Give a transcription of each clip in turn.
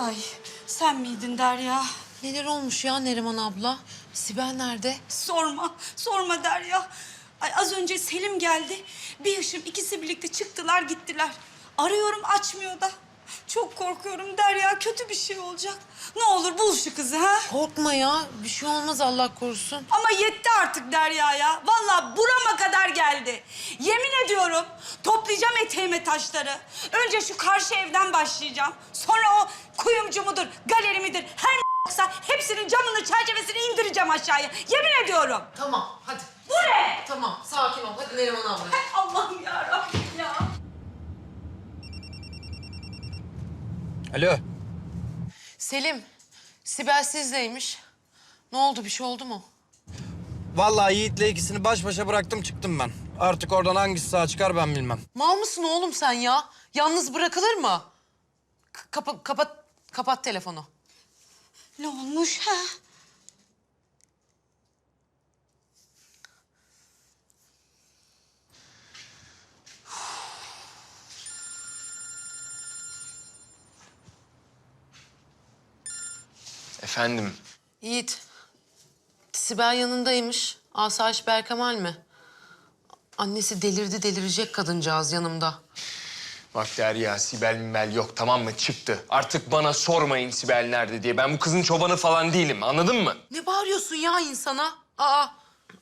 Ay sen miydin Derya? Neler olmuş ya Neriman abla? Sibel nerede? Sorma, sorma Derya. Ay az önce Selim geldi. Bir yaşım ikisi birlikte çıktılar gittiler. Arıyorum açmıyor da. Çok korkuyorum Derya kötü bir şey olacak. Ne olur bul şu kızı ha. Korkma ya. Bir şey olmaz Allah korusun. Ama yetti artık Derya ya. Vallahi burama kadar geldi. Yemin ediyorum toplayacağım eteğime taşları. Önce şu karşı evden başlayacağım. Sonra o kuyumcu mudur, galeri midir, her yoksa hepsinin camını, çerçevesini indireceğim aşağıya. Yemin ediyorum. Tamam hadi. Bu ne? Tamam sakin ol. Hadi Neriman abla. Alo. Selim, Sibel sizdeymiş. Ne oldu? Bir şey oldu mu? Vallahi Yiğit'le ikisini baş başa bıraktım çıktım ben. Artık oradan hangisi sağ çıkar ben bilmem. Mal mısın oğlum sen ya? Yalnız bırakılır mı? K- kapa- kapat, kapat telefonu. Ne olmuş ha? Efendim, Yiğit, Sibel yanındaymış. Asayiş Berkemal mi? Annesi delirdi delirecek kadıncağız yanımda. bak Derya, Sibel Mibel yok tamam mı? Çıktı. Artık bana sormayın Sibel nerede diye. Ben bu kızın çobanı falan değilim, anladın mı? Ne bağırıyorsun ya insana? Aa,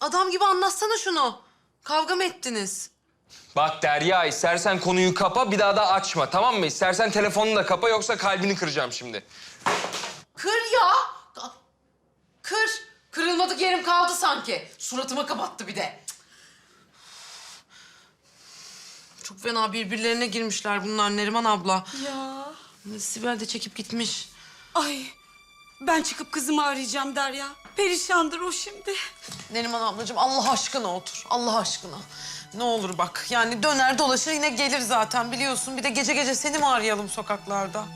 adam gibi anlatsana şunu. Kavga mı ettiniz? Bak Derya, istersen konuyu kapa, bir daha da açma tamam mı? İstersen telefonunu da kapa, yoksa kalbini kıracağım şimdi. Kır ya. Kır. Kırılmadık yerim kaldı sanki. Suratıma kapattı bir de. Çok fena birbirlerine girmişler bunlar Neriman abla. Ya. Sibel de çekip gitmiş. Ay ben çıkıp kızımı arayacağım Derya. Perişandır o şimdi. Neriman ablacığım Allah aşkına otur. Allah aşkına. Ne olur bak yani döner dolaşır yine gelir zaten biliyorsun. Bir de gece gece seni mi arayalım sokaklarda?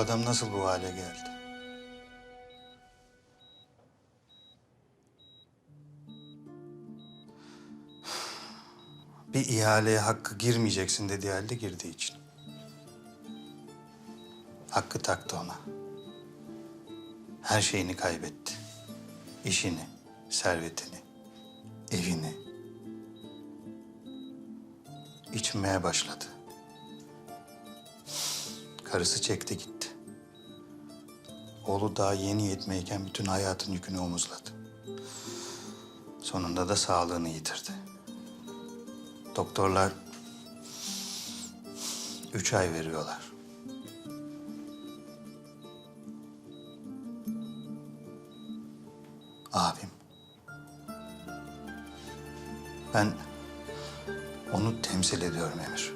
Adam nasıl bu hale geldi? Bir ihaleye hakkı girmeyeceksin dediği halde girdiği için. Hakkı taktı ona. Her şeyini kaybetti. İşini, servetini, evini. İçmeye başladı. Karısı çekti gitti. Oğlu daha yeni yetmeyken bütün hayatın yükünü omuzladı. Sonunda da sağlığını yitirdi. Doktorlar üç ay veriyorlar. Abim. Ben onu temsil ediyorum Emir.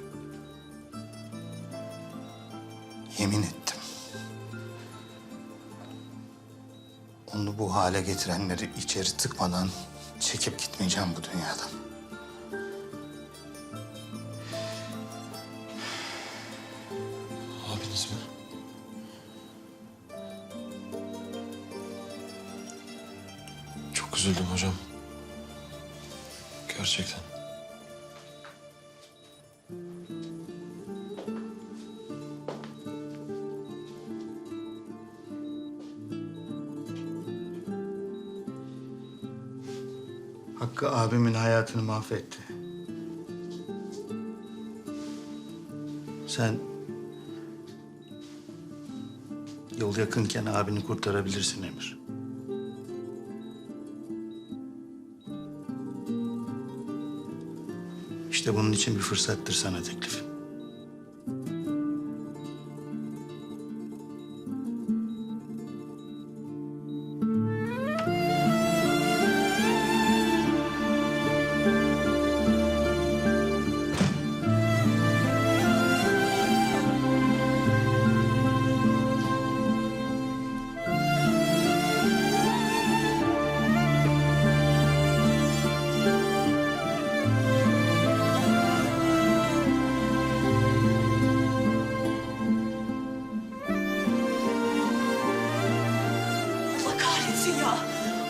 Yemin ettim. Bu hale getirenleri içeri tıkmadan çekip gitmeyeceğim bu dünyadan. Abiniz mi? Çok üzüldüm hocam. Gerçekten. Hakkı abimin hayatını mahvetti. Sen yol yakınken abini kurtarabilirsin Emir. İşte bunun için bir fırsattır sana teklifim.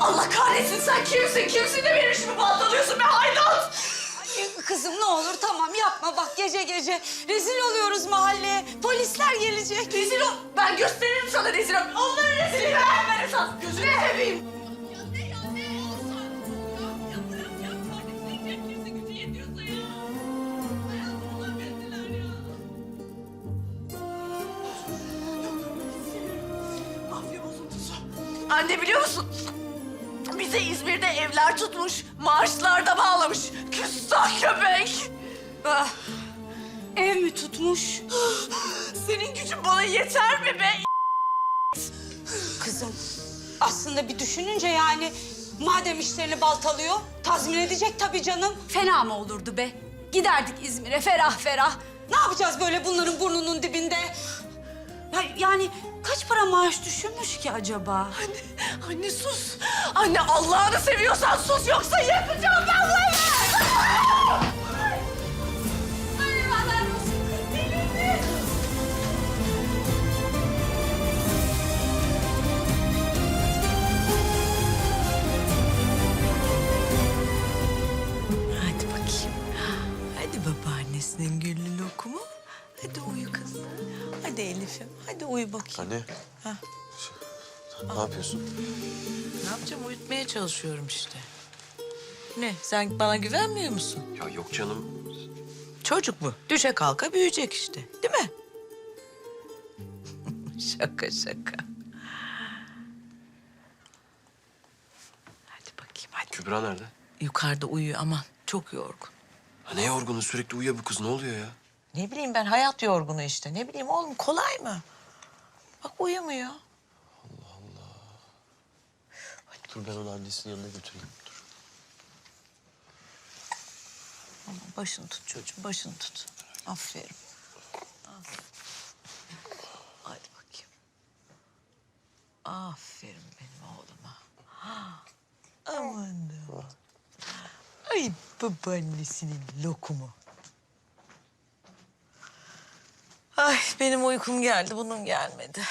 Allah kahretsin sen kimsin? Kimsin de benim işimi baltalıyorsun be haydut? Ay, Kızım ne olur tamam yapma bak gece gece rezil oluyoruz mahalleye. Polisler gelecek. Rezil ol. Ben gösteririm sana rezil ol. Onların rezili ben ben esas. Gözünü seveyim. Anne biliyor musun? Bize İzmir'de evler tutmuş, maaşlarda bağlamış. Küstah köpek. Ah, ev mi tutmuş? Senin gücün bana yeter mi be? Kızım aslında bir düşününce yani madem işlerini baltalıyor tazmin edecek tabii canım. Fena mı olurdu be? Giderdik İzmir'e ferah ferah. Ne yapacağız böyle bunların burnunun dibinde? Ya, yani kaç para maaş düşünmüş ki acaba? Anne, anne sus. Anne Allah'ını seviyorsan sus yoksa yakacağım ben bu evi. Eyvallah olsun kız delirdi. Hadi bakayım. Hadi babaannesinin güllü lokumu. Hadi uyu kızım. Hadi Elif'im. Hadi uyu bakayım. Anne. Ha. Ne yapıyorsun? Ne yapacağım? Uyutmaya çalışıyorum işte. Ne? Sen bana güvenmiyor musun? Ya yok canım. Çocuk bu. Düşe kalka büyüyecek işte. Değil mi? şaka şaka. Hadi bakayım hadi. Kübra nerede? Yukarıda uyuyor aman. Çok yorgun. Ha ne yorgunu sürekli uyuyor bu kız ne oluyor ya? Ne bileyim ben hayat yorgunu işte. Ne bileyim oğlum kolay mı? Bak uyumuyor. Dur ben onu annesinin yanına götüreyim. Dur. Aman başını tut çocuğum, başını tut. Aferin. Aferin. Hadi bakayım. Aferin benim oğluma. Ha, Aman da. Ay babaannesinin lokumu. Ay benim uykum geldi, bunun gelmedi.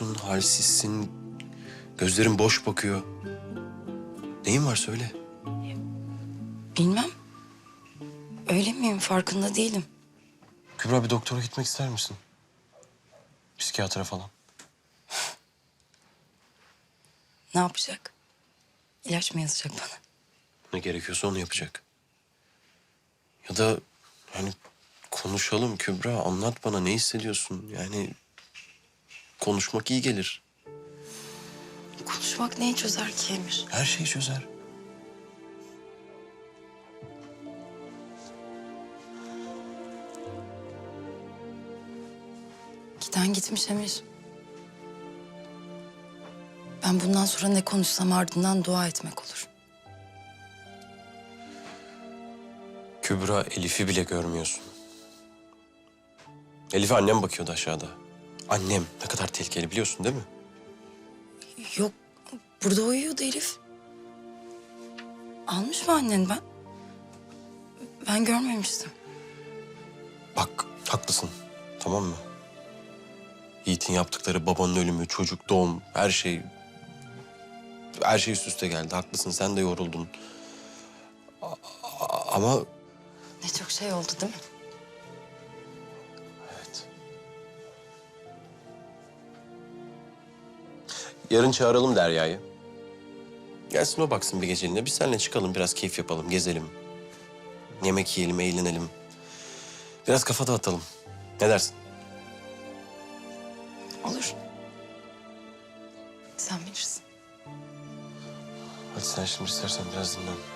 Yorgunsun, halsizsin. Gözlerin boş bakıyor. Neyin var söyle. Bilmem. Öyle miyim farkında değilim. Kübra bir doktora gitmek ister misin? Psikiyatra falan. Ne yapacak? İlaç mı yazacak bana? Ne gerekiyorsa onu yapacak. Ya da yani konuşalım Kübra. Anlat bana ne hissediyorsun? Yani konuşmak iyi gelir. Konuşmak neyi çözer ki Emir? Her şeyi çözer. Giden gitmiş Emir. Ben bundan sonra ne konuşsam ardından dua etmek olur. Kübra Elif'i bile görmüyorsun. Elif'e annem bakıyordu aşağıda. Annem ne kadar tehlikeli biliyorsun değil mi? Yok, burada uyuyordu Elif. Almış mı annen ben? Ben görmemiştim. Bak haklısın tamam mı? Yiğit'in yaptıkları babanın ölümü, çocuk, doğum her şey... Her şey üst üste geldi. Haklısın sen de yoruldun. A- a- ama Ne çok şey oldu değil mi? Yarın çağıralım Derya'yı. Gelsin o baksın bir geceliğine. Biz seninle çıkalım biraz keyif yapalım, gezelim. Yemek yiyelim, eğlenelim. Biraz kafa dağıtalım. Ne dersin? Olur. Sen bilirsin. Hadi sen şimdi istersen biraz dinlen.